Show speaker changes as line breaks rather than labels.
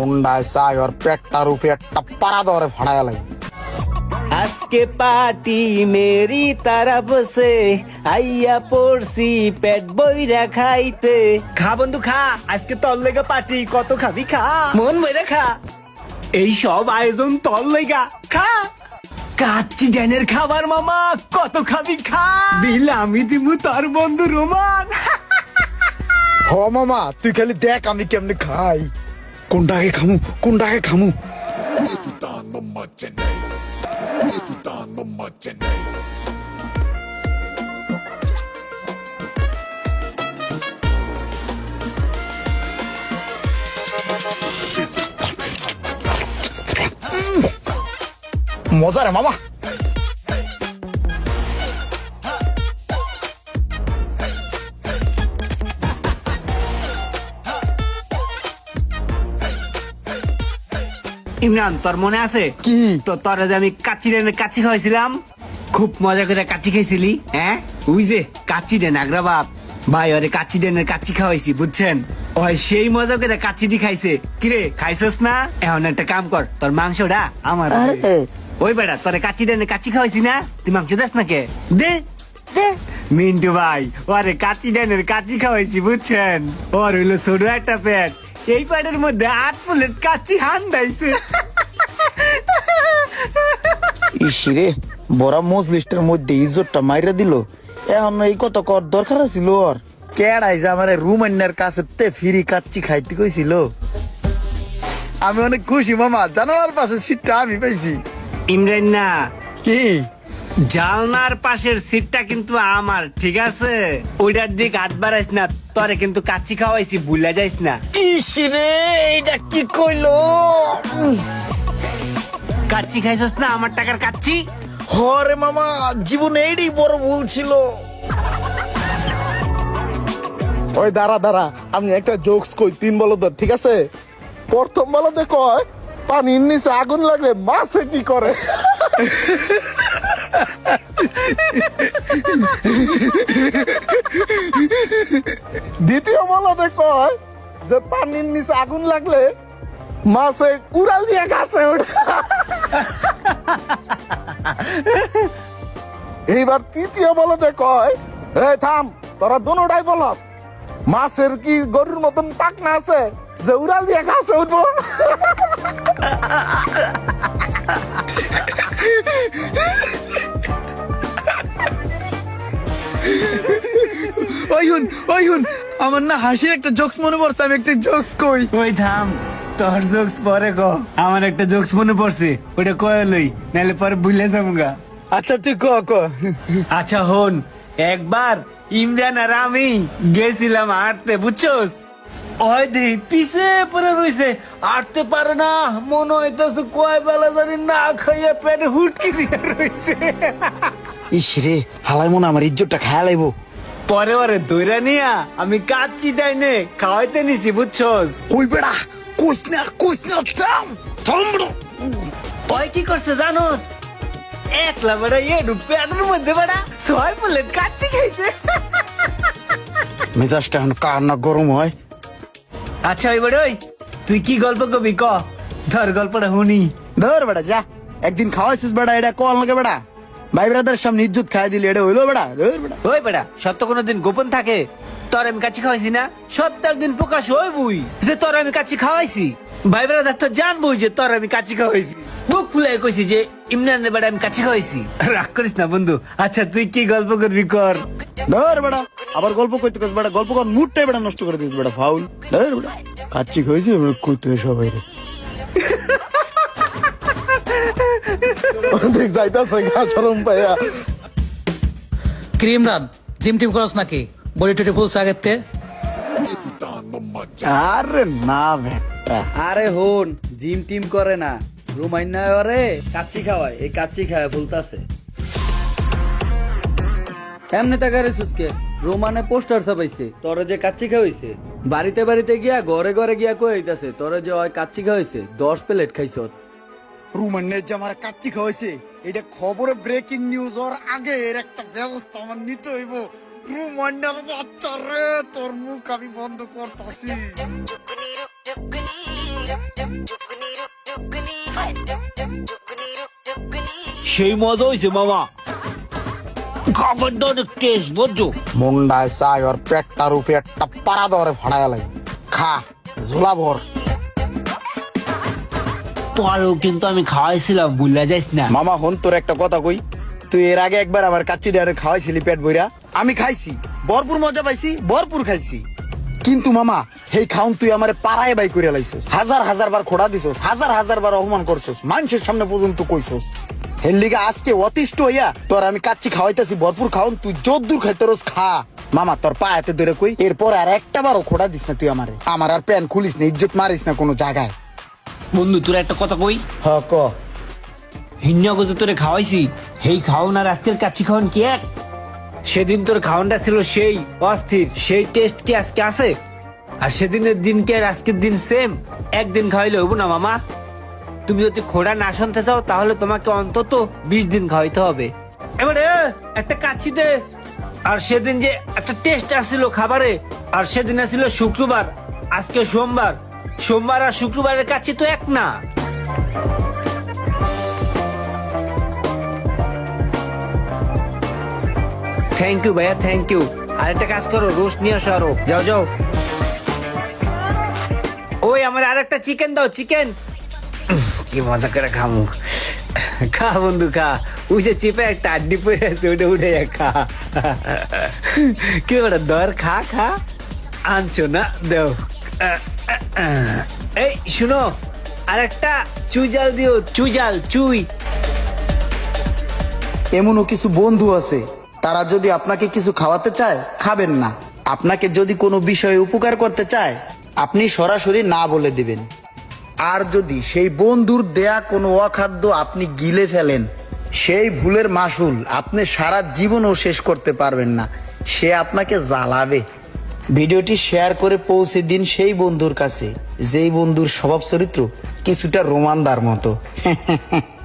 মুন্ডায় চাই ওর পেটটার উপরে একটা পাড়া ধরে ফাড়ায় লাগে।
আজকে পার্টি মেরি তারফ সে আইয়া পড়ছি পেট বইরা খাইতে। খা বন্ধু খা। আজকে তোর লেগা পার্টি কত খাবি খা। মন বইরা খা। এই সব আয়োজন তোর লেগা খা। কাচ্চি ড্যানের খাবার মামা কত খাবি খা। বিল আমি দিমু তোর বন্ধু রোমান
হ মামা তুই খালি দেখ আমি কেমনে খাই। কোনটাকে খামু কোনটাকে খামু
Meditando Magenei. Meditando Magenei.
মজা রে মামা
ইমরান তোর মনে আছে?
কি?
তো তোরা যে আমি কাচ্চি ডেনে কাচ্চি খাওয়াইছিলাম খুব মজা করে কাচ্চি খাইছিলি হ্যাঁ? ওই যে কাচ্চি ডেন আগ্রা বাপ। ভাই ওরে কাচ্চি ডেনের কাচ্চি খাওয়াইছি বুঝছেন? ওই সেই মজা করে কাচ্চি দি খাইছে। কিরে খাইছস না? এখন একটা কাম কর তোর মাংসটা আমার
আরে।
ওই বেটা তোরে কাচ্চি ডেনে কাচি খাওয়াইছি না? তুই মাংস দেস না কে দে। দে। মিন্টু ভাই ওরে কাচ্চি ডেনের কাচি খাওয়াইছি বুঝছেন? ওর হইল ছোট একটা পেট। এই পেটের মধ্যে আট প্লেট কাচ্চি হান দাইছে।
ইসিরে বড় মজলিস্টের মধ্যে ইজ্জতটা মাইরা দিল। এখন এই কত কর দরকার ছিল ওর। কেডাই যে আমার রুমান্যার কাছে তে ফিরি কাচ্চি খাইতে কইছিল। আমি অনেক খুশি মামা। জানালার পাশে সিটটা আমি পাইছি।
ইমরান না।
কি?
জালনার পাশের সিটটা কিন্তু আমার ঠিক আছে? ওইটার দিক হাত বাড়াইস না তরে কিন্তু কাচ্চি খাওয়াইছি ভুলে যাইস না।
ইসিরে এইটা কি কইলো?
কাচ্চি খাইছস না আমার টাকার কাচ্চি?
হরে মামা জীবনে এইটাই বড় ভুল ছিল।
ওই দাঁড়া দাঁড়া আমি একটা জোকস কই তিন বলো তো ঠিক আছে? প্রথম বলতে কয় পানির নিচে আগুন লাগলে মাছে কি করে? দ্বিতীয় বলতে কয় যে পানির নিচে আগুন লাগলে মাছে কুড়াল দিয়ে গাছে ওঠে। এইবার তৃতীয় বলতে কয় এই থাম, তোরা দুটাই বলত মাছের কি গরুর মতন পাকনা আছে যে উড়াল দিয়ে গাছে উঠবো?
ওই হুন আমার না হাসির একটা জোকস মনে পড়ছে আমি একটা জোকস কই।
ওই থাম তোর জোকস পরে ক। আমার একটা জোকস মনে পড়ছে ওটা কয়ে লই নাহলে পরে ভুলে যাব
আচ্ছা তুই ক ক।
আচ্ছা হন একবার ইমরান আর আমি গেছিলাম হাঁটতে বুঝছোস? ওই দে পিছে পরে রইছে হাঁটতে পারে না মনে হইতেছে কয় বেলা জানি না খাইয়া পেটে হুটকি দিয়ে রইছে।
ইসরে হালাই মনে আমার ইজ্জতটা খায়া লাইবো।
পরে ওরে দৈরা নিয়া আমি কাচ্চি ডাইনে খাওয়াইতে নিছি বুঝছোস?
কই বেড়া কইস না কইস না
ওই কি করছে জানোস? একলা বেড়া এডু পেটের মধ্যে বেড়া ছয় প্লেট কাচ্চি খাইছে।
মেজাজটা এখন কার না গরম হয়?
আচ্ছা ওই বেড়া ওই তুই কি গল্প কবি ক? ধর গল্পটা শুনি।
ধর বেড়া যা। একদিন খাওয়াইছিস বেড়া এটা কল লাগে বেড়া? ভাই ব্রাদার সামনে ইজ্জত খাই দিলি এটা হইল বেড়া ধর বেড়া।
ওই বেটা সত্য কোনোদিন গোপন থাকে। তোর আমি কাচ্চি খাওয়াইছি না? সত্য একদিন প্রকাশ হই বুই যে তোর আমি কাচ্চি খাওয়াইছি। ভাই বেড়া ডাক্তার জানবই যে তোর আমি কাচ্চি খাওয়াইছি। বুক কইছি যে ইমরান আমি কাচ্চি খাওয়াইছি। রাগ করিস না বন্ধু। আচ্ছা তুই কি গল্প করবি কর।
ধর বেড়া আবার গল্প কইতে কইস বেড়া গল্প কর মুডটাই বেড়া নষ্ট করে দিস বেড়া ফাউল। ধর বেড়া কাচ্চি খাইছি কইতে সবাই রে
দেখ যাইতাছে গা পাইয়া।
ক্রিম রাত জিম টিম করস নাকি? বডি টুটি ফুলস আগের থেকে
আরে না বেটা।
আরে হন জিম টিম করে না। রুমাইনা কাচ্চি খাওয়ায় এই কাচ্চি খাওয়ায় বলতাছে এমনি টাকারে সুস্কে রোমানে পোস্টার ছাপাইছে তোরে যে কাচ্চি খাওয়াইছে। বাড়িতে বাড়িতে গিয়া ঘরে ঘরে গিয়া কইতাছে তোরে যে ওই কাচ্চি খাওয়াইছে দশ প্লেট খাইছ।
রুমান্নের যে আমার কাচ্চি খাওয়াইছে এটা খবরে ব্রেকিং নিউজ হওয়ার আগে এর একটা ব্যবস্থা আমার নিতে হইব। রুমান্নের বাচ্চা রে তোর মুখ আমি বন্ধ করতেছি।
সেই মজা হয়েছে মামা। খাবারটা অনেক টেস্ট বুঝছ?
মুন্ডায় চাই ওর পেটটার উপরে একটা পাড়া দরে ফাড়ায় লাগে খা ঝোলা ভর
পরেও কিন্তু আমি খাওয়াইছিলাম বুঝলা যাইস না।
মামা, হন, তোর একটা কথা কই। তুই এর আগে একবার আমার কাচ্চি ডারে খাওয়াইছিলি পেট বইরা আমি খাইছি, ভরপুর মজা পাইছি, ভরপুর খাইছি। কিন্তু মামা হেই খাউন তুই আমার পাড়ায় বাই করে লাইছস। হাজার হাজার বার খোড়া দিছস, হাজার হাজার বার অপমান করছস, মানুষের সামনে পর্যন্ত কইছস। হের লিগে আজকে অতিষ্ঠ হইয়া তোর আমি কাচ্চি খাওয়াইতেছি, ভরপুর খাওন তুই যদ্দূর খাইতে রোজ খা। মামা, তোর পা এতে ধরে কই, এরপর আর একটা বারও খোড়া দিস না তুই আমারে। আমার আর প্যান খুলিস না, ইজ্জত মারিস না কোনো জায়গায়।
বন্ধু তোর একটা কথা কই?
হ ক।
হিন্য গজে তোরে খাওয়াইছি হেই খাওন আর আজকের কাচ্চি খাওয়ান কি এক? সেদিন তোর খাওয়ানটা ছিল সেই অস্থির সেই টেস্ট কি আজকে আছে? আর সেদিনের দিন কি আর আজকের দিন সেম একদিন খাওয়াইলে হইব না মামা? তুমি যদি খোড়া না শুনতে চাও তাহলে তোমাকে অন্তত বিশ দিন খাওয়াইতে হবে। এবারে একটা কাচ্চি দে। আর সেদিন যে একটা টেস্ট আসছিল খাবারে আর সেদিন আসছিল শুক্রবার আজকে সোমবার সোমবার আর শুক্রবারের কাচ্চি তো এক না। থ্যাংক ইউ ভাইয়া থ্যাংক ইউ আর একটা কাজ করো, রোস্ট নিয়ে আসো আরও। যাও যাও। ওই, আমার আর একটা চিকেন দাও চিকেন কি মজা করে খামু। খা বন্ধু, খা। ওই যে চিপে একটা আড্ডি পড়ে আছে, ওটা উঠে খা। কি বলে দর খা খা। আনছো না? দেও। এই, শুনো আর একটা চুই জাল দিও চুই জাল চুই।
এমনও কিছু বন্ধু আছে, তারা যদি আপনাকে কিছু খাওয়াতে চায়, খাবেন না। আপনাকে যদি কোনো বিষয়ে উপকার করতে চায়, আপনি সরাসরি না বলে দিবেন। আর যদি সেই বন্ধুর দেয়া কোনো অখাদ্য আপনি গিলে ফেলেন, সেই ভুলের মাসুল আপনি সারা জীবনও শেষ করতে পারবেন না। সে আপনাকে জ্বালাবে। ভিডিওটি শেয়ার করে পৌঁছে দিন সেই বন্ধুর কাছে, যেই বন্ধুর স্বভাব চরিত্র কিছুটা রোমানদার মতো।